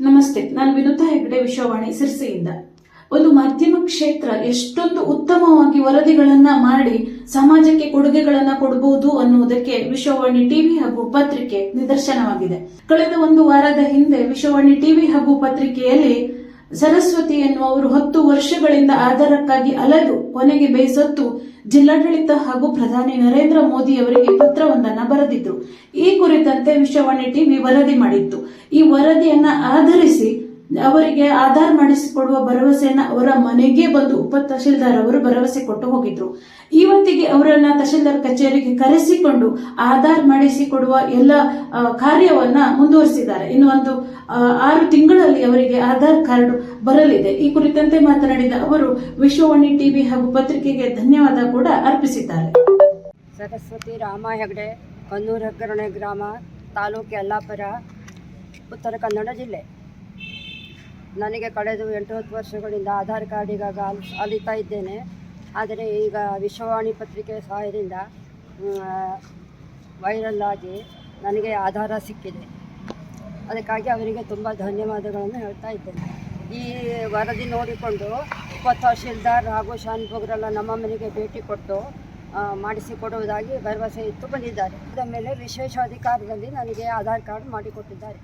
ನಮಸ್ತೆ, ನಾನು ವಿನುತಾ ಹೆಗ್ಡೆ ವಿಶ್ವವಾಣಿ ಸಿರ್ಸಿಯಿಂದ. ಒಂದು ಮಾಧ್ಯಮ ಕ್ಷೇತ್ರ ಎಷ್ಟೊಂದು ಉತ್ತಮವಾಗಿ ವರದಿಗಳನ್ನ ಮಾಡಿ ಸಮಾಜಕ್ಕೆ ಕೊಡುಗೆಗಳನ್ನ ಕೊಡಬಹುದು ಅನ್ನುವುದಕ್ಕೆ ವಿಶ್ವವಾಣಿ ಟಿವಿ ಹಾಗೂ ಪತ್ರಿಕೆ ನಿದರ್ಶನವಾಗಿದೆ. ಕಳೆದ ಒಂದು ವಾರದ ಹಿಂದೆ ವಿಶ್ವವಾಣಿ ಟಿವಿ ಹಾಗೂ ಪತ್ರಿಕೆಯಲ್ಲಿ ಸರಸ್ವತಿ ಎನ್ನುವರು ಹತ್ತು ವರ್ಷಗಳಿಂದ ಆಧಾರಕ್ಕಾಗಿ ಅಲೆದು, ಕೊನೆಗೆ ಬೇಸತ್ತು ಜಿಲ್ಲಾಡಳಿತ ಹಾಗೂ ಪ್ರಧಾನಿ ನರೇಂದ್ರ ಮೋದಿ ಅವರಿಗೆ ಪತ್ರವೊಂದನ್ನ ಬರೆದಿದ್ರು. ಈ ಕುರಿತಂತೆ ವಿಶ್ವವಾಣಿ ಟಿವಿ ವರದಿ ಮಾಡಿತ್ತು. ಈ ವರದಿಯನ್ನ ಆಧರಿಸಿ ಅವರಿಗೆ ಆಧಾರ್ ಮಾಡಿಸಿಕೊಡುವ ಭರವಸೆಯನ್ನ ಅವರ ಮನೆಗೆ ಬಂದು ಉಪ, ತಹಶೀಲ್ದಾರ್ ಅವರು ಭರವಸೆ ಕೊಟ್ಟು ಹೋಗಿದ್ರು. ಇವತ್ತಿಗೆ ಅವರನ್ನ ತಹಶೀಲ್ದಾರ್ ಕಚೇರಿಗೆ ಕರೆಸಿಕೊಂಡು ಆಧಾರ್ ಮಾಡಿಸಿಕೊಡುವ ಎಲ್ಲ ಕಾರ್ಯವನ್ನ ಮುಂದುವರಿಸಿದ್ದಾರೆ. ಇನ್ನು ಒಂದು ಆರು ತಿಂಗಳಲ್ಲಿ ಅವರಿಗೆ ಆಧಾರ್ ಕಾರ್ಡ್ ಬರಲಿದೆ. ಈ ಕುರಿತಂತೆ ಮಾತನಾಡಿದ ಅವರು, ವಿಶ್ವವಾಣಿ ಟಿವಿ ಹಾಗೂ ಪತ್ರಿಕೆಗೆ ಧನ್ಯವಾದ ಕೂಡ ಅರ್ಪಿಸಿದ್ದಾರೆ. ಸರಸ್ವತಿ ರಾಮ ಹೆಗಡೆ, ಕನ್ನೂರ ಕರಣೆ ಗ್ರಾಮ ತಾಲೂಕು ಯಲ್ಲಾಪುರ, ಉತ್ತರ ಕನ್ನಡ ಜಿಲ್ಲೆ. ನನಗೆ ಕಳೆದ ಎಂಟು ಹತ್ತು ವರ್ಷಗಳಿಂದ ಆಧಾರ್ ಕಾರ್ಡಿಗಾಗಿ ಅಲ್ ಅಲಿತಾ ಇದ್ದೇನೆ. ಆದರೆ ಈಗ ವಿಶ್ವವಾಣಿ ಪತ್ರಿಕೆ ಸಹಾಯದಿಂದ ವೈರಲ್ ಆಗಿ ನನಗೆ ಆಧಾರ ಸಿಕ್ಕಿದೆ. ಅದಕ್ಕಾಗಿ ಅವರಿಗೆ ತುಂಬ ಧನ್ಯವಾದಗಳನ್ನು ಹೇಳ್ತಾ ಇದ್ದೇನೆ. ಈ ವರದಿ ನೋಡಿಕೊಂಡು ಉಪ ತಹಶೀಲ್ದಾರ್ ಹಾಗೂ ಶಾನ್ಭೋಗ್ರೆಲ್ಲ ನಮ್ಮ ಮನೆಗೆ ಭೇಟಿ ಕೊಟ್ಟು ಮಾಡಿಸಿಕೊಡುವುದಾಗಿ ಭರವಸೆ ಇತ್ತು ಬಂದಿದ್ದಾರೆ. ಇದರ ಮೇಲೆ ವಿಶೇಷ ಅಧಿಕಾರದಲ್ಲಿ ನನಗೆ ಆಧಾರ್ ಕಾರ್ಡ್ ಮಾಡಿಕೊಟ್ಟಿದ್ದಾರೆ.